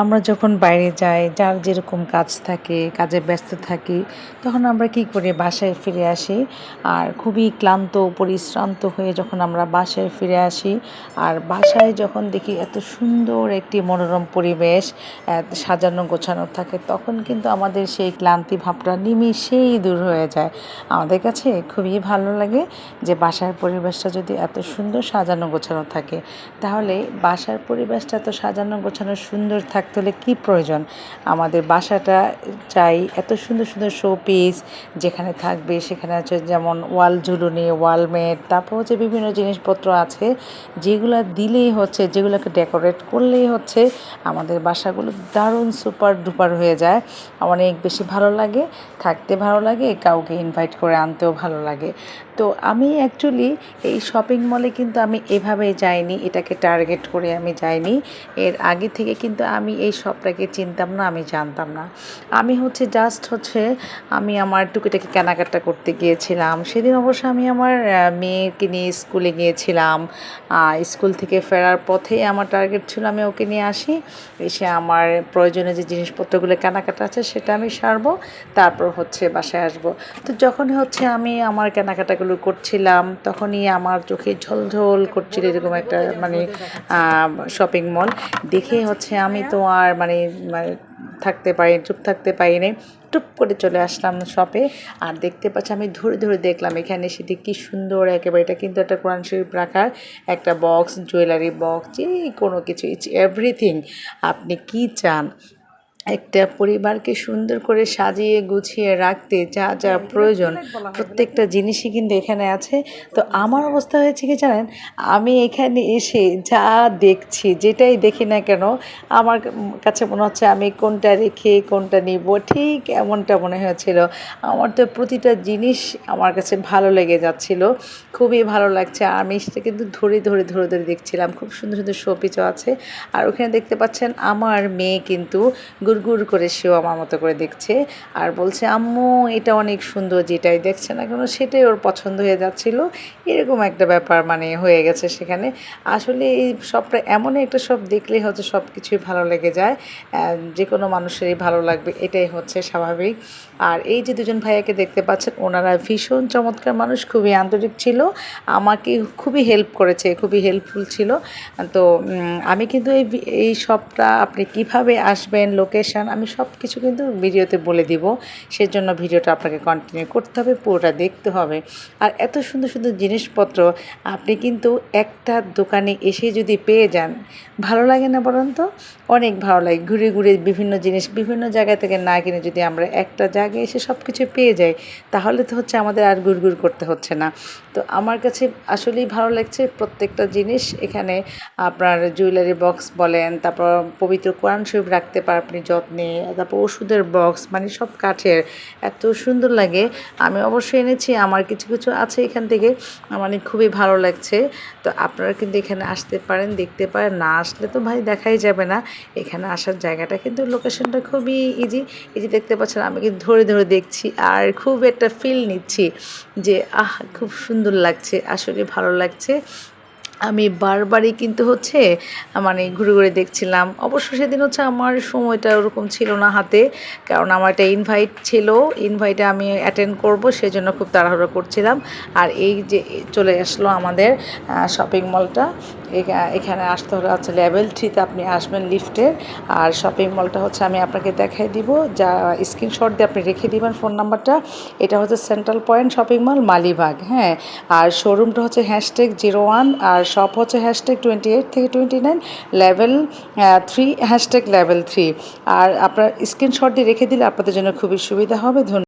আমরা যখন বাইরে যাই, যার যেরকম কাজ থাকে, কাজে ব্যস্ত থাকি, তখন আমরা কি করি? বাসায় ফিরে আসি। আর খুবই ক্লান্ত, পরিশ্রান্ত হয়ে যখন আমরা বাসায় ফিরে আসি, আর বাসায় যখন দেখি এত সুন্দর একটি মনোরম পরিবেশ সাজানো, গোছানো থাকে, তখন কিন্তু আমাদের সেই ক্লান্তি ভাবটা নিমিষেই দূর হয়ে যায়। আমাদের কাছে খুবই ভালো লাগে যে বাসার পরিবেশটা যদি এত সুন্দর সাজানো, গোছানো থাকে। তাহলে বাসার পরিবেশটা এত সাজানো, গোছানো, সুন্দর থাকতে হলে কী প্রয়োজন? আমাদের বাসাটা চাই এত সুন্দর সুন্দর শো পিস যেখানে থাকবে, সেখানে আছে যেমন ওয়াল ঝুলুনি ওয়ালমেট তারপর হচ্ছে বিভিন্ন জিনিসপত্র আছে যেগুলো দিলেই হচ্ছে, যেগুলোকে ডেকোরেট করলেই হচ্ছে আমাদের বাসাগুলো দারুণ সুপার ডুপার হয়ে যায়। অনেক বেশি ভালো লাগে, থাকতে ভালো লাগে, কাউকে ইনভাইট করে আনতেও ভালো লাগে। তো আমি অ্যাকচুয়ালি এই শপিং মলে কিন্তু আমি এভাবে যাইনি, এটাকে টার্গেট করে আমি যাইনি। এর আগে থেকে কিন্তু আমি এই সবটাকে চিনতাম না, আমি জানতাম না। আমি হচ্ছে জাস্ট হচ্ছে আমি আমার টুকিটাকি কেনাকাটা করতে গিয়েছিলাম। সেদিন অবশ্য আমি আমার মেয়েকে নিয়ে স্কুলে গিয়েছিলাম। স্কুল থেকে ফেরার পথে আমার টার্গেট ছিল আমি ওকে নিয়ে আসি। এসে আমার প্রয়োজনীয় যে জিনিসপত্রগুলো কেনাকাটা আছে সেটা আমি সারবো, তারপর হচ্ছে বাসায় আসব। তো যখনই হচ্ছে আমি আমার কেনাকাটাগুলো করছিলাম, তখনই আমার চোখে ঝলঝল করছিল এরকম একটা মানে শপিং মল দেখে হচ্ছে আমি তো আর মানে মানে থাকতে পারি, চুপ থাকতে পারিনি। টুপ করে চলে আসলাম শপে আর দেখতে পাচ্ছি, আমি ধরে ধরে দেখলাম এখানে সেটি কি সুন্দর একেবারে। এটা কিন্তু একটা কোরআন শরীফ রাখার একটা বক্স জুয়েলারি বক্স যে কোনো কিছু ইটস এভরিথিং আপনি কি চান? একটা পরিবারকে সুন্দর করে সাজিয়ে গুছিয়ে রাখতে যা যা প্রয়োজন প্রত্যেকটা জিনিসই কিন্তু এখানে আছে। তো আমার অবস্থা হয়েছে কি জানেন? আমি এখানে এসে যা দেখছি যেটাই দেখি না কেন আমার কাছে মনে হচ্ছে আমি কোনটা রেখে কোনটা নিব ঠিক এমনটা মনে হয়েছিল। আমার তো প্রতিটা জিনিস আমার কাছে ভালো লেগে যাচ্ছিল খুবই ভালো লাগছে। আমি সেটা কিন্তু ধরে ধরে ধরে ধরে দেখছিলাম। খুব সুন্দর সুন্দর শোপিচও আছে। আর ওখানে দেখতে পাচ্ছেন আমার মেয়ে কিন্তু গুড় করে সেও আমার মতো করে দেখছে আর বলছে, আম্মু, এটা অনেক সুন্দর যেটাই দেখছে না কেন, সেটাই ওর পছন্দ হয়ে যাচ্ছিল। এরকম একটা ব্যাপার মানে হয়ে গেছে সেখানে। আসলে এই সবটা এমন একটা সব দেখলে হয়তো সব কিছুই ভালো লেগে যায় যে কোনো মানুষেরই ভালো লাগবে, এটাই হচ্ছে স্বাভাবিক। আর এই যে দুজন ভাইয়াকে দেখতে পাচ্ছেন, ওনারা ভীষণ চমৎকার মানুষ, খুবই আন্তরিক ছিল, আমাকে খুবই হেল্প করেছে, খুবই হেল্পফুল ছিল। তো আমি কিন্তু এই এই সবটা আপনি কীভাবে আসবেন লোকেশান আমি সব কিছু কিন্তু ভিডিওতে বলে দিব। সেজন্য ভিডিওটা আপনাকে কন্টিনিউ করতে হবে, পুরোটা দেখতে হবে। আর এত সুন্দর সুন্দর জিনিসপত্র আপনি কিন্তু একটা দোকানে এসে যদি পেয়ে যান, ভালো লাগে না বলুন তো? অনেক ভালো লাগে। ঘুরে ঘুরে বিভিন্ন জিনিস, বিভিন্ন জায়গা থেকে না কিনে যদি আমরা একটা জায়গায় এসে সব কিছু পেয়ে যাই, তাহলে তো হচ্ছে আমাদের আর ঘুরঘুর করতে হচ্ছে না। তো আমার কাছে আসলেই ভালো লাগছে প্রত্যেকটা জিনিস। এখানে আপনার জুয়েলারি বক্স বলেন, তারপর পবিত্র কোরআন শরীফ রাখতে পার, আপনি যত্নে, তারপর ওষুধের বক্স মানে সব কাঠের, এত সুন্দর লাগে। আমি অবশ্যই এনেছি, আমার কিছু কিছু আছে এখান থেকে মানে খুবই ভালো লাগছে। তো আপনারা কিন্তু এখানে আসতে পারেন, দেখতে পারেন, না আসলে তো ভাই দেখাই যাবে না। এখানে আসার জায়গাটা কিন্তু লোকেশনটা খুবই ইজি ইজি দেখতে পাচ্ছেন, আমি কিন্তু ধরে ধরে দেখছি, আর খুব একটা ফিল নিচ্ছি যে, আহ, খুব সুন্দর লাগছে, আসলে ভালো লাগছে। আমি বারবারই কিন্তু হচ্ছে মানে ঘুরে ঘুরে দেখছিলাম। অবশ্য সেদিন হচ্ছে আমার সময়টা ওরকম ছিল না হাতে, কারণ আমার একটা ইনভাইট ছিল। ইনভাইটে আমি অ্যাটেন্ড করব, সেজন্য খুব তাড়াহুড়ো করছিলাম। আর এই যে চলে আসলো আমাদের শপিং মলটা এখানে আসতে হলে হচ্ছে লেভেল থ্রিতে আপনি আসবেন লিফটের আর শপিং মলটা হচ্ছে আমি আপনাকে দেখাই দিব। যা স্ক্রিনশট দিয়ে আপনি রেখে দিবেন ফোন নাম্বারটা এটা হচ্ছে central point shopping mall Malibagh হ্যাঁ। আর শোরুমটা হচ্ছে হ্যাশট্যাগ জিরো ওয়ান আর শপ হচ্ছে হ্যাশট্যাগ টোয়েন্টি এইট থেকে twenty nine level three hashtag level three আর আপনার স্ক্রিনশট দিয়ে রেখে দিলে আপনাদের জন্য খুবই সুবিধা হবে। ধন্যবাদ।